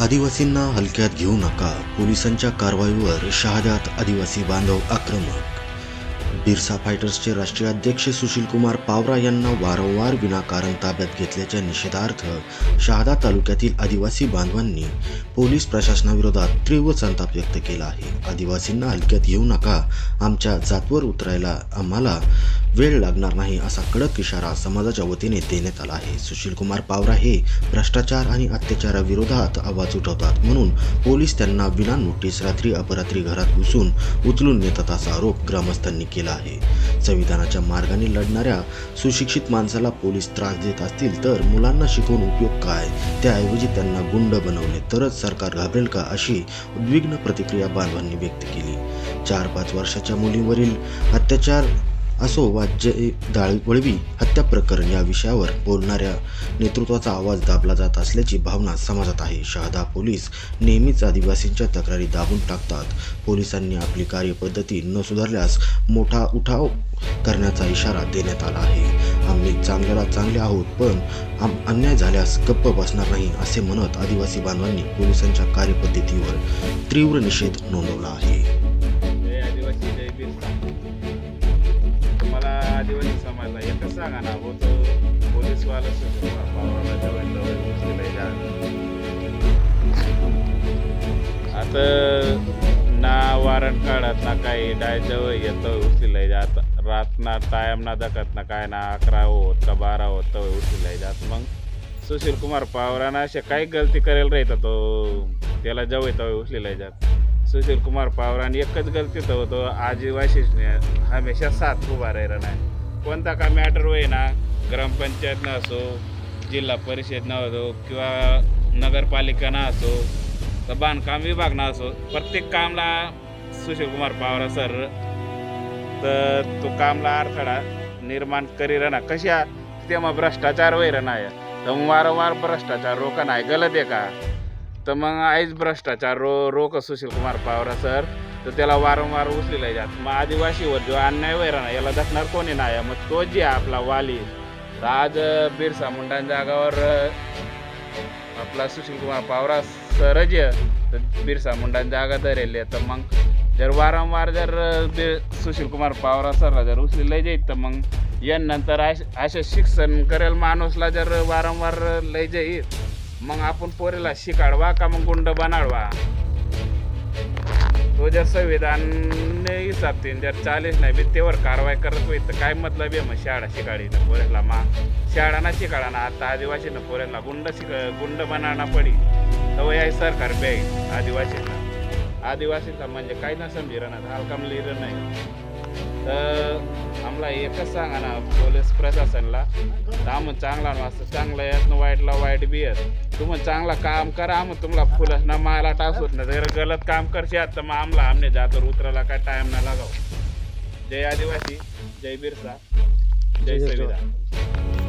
आदिवासींना हलक्यात घेऊ नका पोलिसांच्या कारवाईवर शहाजात आदिवासी बांधव आक्रमक. बिरसा फायटर्सचे राष्ट्रीय अध्यक्ष सुशीलकुमार पावरा यांना वारंवार विनाकारण ताब्यात घेतल्याच्या निषेधार्थ शहादा तालुक्यातील आदिवासी बांधवांनी पोलीस प्रशासनाविरोधात तीव्र संताप व्यक्त केला आहे. आदिवासींना हलक्यात घेऊ नका आमच्या जातवर उतरायला आम्हाला वेळ लागणार नाही असा कडक इशारा समाजाच्या वतीने देण्यात आला आहे. सुशीलकुमार पावरा हे भ्रष्टाचार आणि अत्याचाराविरोधात आवाज उठवतात म्हणून पोलीस त्यांना विना नोटीस रात्री अपरात्री घरात घुसून उचलून नेतात असा आरोप ग्रामस्थांनी केला आहे. संविधानाच्या मार्गाने लढणाऱ्या सुशिक्षित माणसाला पोलीस त्रास देत असतील तर मुलांना शिकवून उपयोग काय? त्याऐवजी त्यांना गुंड बनवले तरच सरकार घाबरेल का अशी उद्विग्न प्रतिक्रिया बांधवांनी व्यक्त केली. चार पाच वर्षाच्या मुलीवरील अत्याचार असो वा जय दाळ वळवी हत्या प्रकरण या विषयावर बोलणाऱ्या नेतृत्वाचा आवाज दाबला जात असल्याची भावना समाजात आहे. शहादा पोलीस नेहमीच आदिवासींच्या तक्रारी दाबून टाकतात. पोलिसांनी आपली कार्यपद्धती न सुधारल्यास मोठा उठाव करण्याचा इशारा देण्यात आला आहे. आम्ही चांगल्याला चांगले आहोत पण आम अन्याय झाल्यास गप्प बसणार नाही असे म्हणत आदिवासी बांधवांनी पोलिसांच्या कार्यपद्धतीवर तीव्र निषेध नोंदवला आहे. सांगा ना हो तो पोलीसवाला पावराला जवळ जवळ बसलेला जा. आता ना वारण काढत ना काही डाय जवळ येतं उचलेलं जात. रात ना टायम ना दखत ना काय ना अकरा होत का बारा होत तर उचलेलं जात. मग सुशील कुमार पावराना असे काही गलती करेल राहता तो त्याला जवळ येतं उचलेला जात. सुशील कुमार पावरान एकच गलती तर होतो आदिवासीने हमेशा साथ उभा राहिला नाही. कोणता का मॅटर होईना ना असो जिल्हा परिषदनं असो किंवा नगरपालिका ना असो तर बांधकाम विभागनं असो प्रत्येक कामला सुशील कुमार सर तर तो कामला अडथळा निर्माण करी ना कशा? तेव्हा भ्रष्टाचार वैर नाही तर मग वारंवार भ्रष्टाचार रोका नाही गलत आहे का? तर मग आईच भ्रष्टाचार रो रोक सुशील कुमार पावरा सर. तर त्याला वारंवार उचलेला जात. मग आदिवासीवर जो अन्याय वैरा ना याला दखणार कोणी नाही. मग तो जे आपला वाली तर आज बिरसा मुंडा जागावर आपला सुशील कुमार पावरा सर तर बिरसा मुंडा जागा धरेल. आहे तर मग जर वारंवार जर बि सुशील कुमार पावरा सरला जर उचलेलं जाईल तर मग यानंतर अश असे शिक्षण करेल माणूसला जर वारंवार लय जाईल. मग आपण पोरीला शिकाडवा का मग गुंड बनाडवा? तो जर हिसाब तीन जर चालीस नाही बी तेवर कारवाई करत होईल तर काय मतलब आहे? मग शाळा शिकाडीनं पोरेला मा शाळाना शिकाडा ना आता आदिवासीनं पोरेला गुंड शिक गुंड बनाना पडी. तर आहे सरकार बे आदिवासींना. आदिवासीचा म्हणजे काही ना समजी राहणार हलकाम लिहिलं नाही. आम्हाला एकच सांगा ना पोलीस प्रशासनला. आम्ही चांगला वाजता चांगला येत ना वाईटला वाईट बी येत तुम्ही चांगला काम करा आम्ही तुम्हाला फुलस ना माला टाकूत ना जर गलत काम करशात तर मग आम्हाला आमने जातो उतरायला काय टाइम ना लागाव. जय आदिवासी जय बिरसा जय संविधान.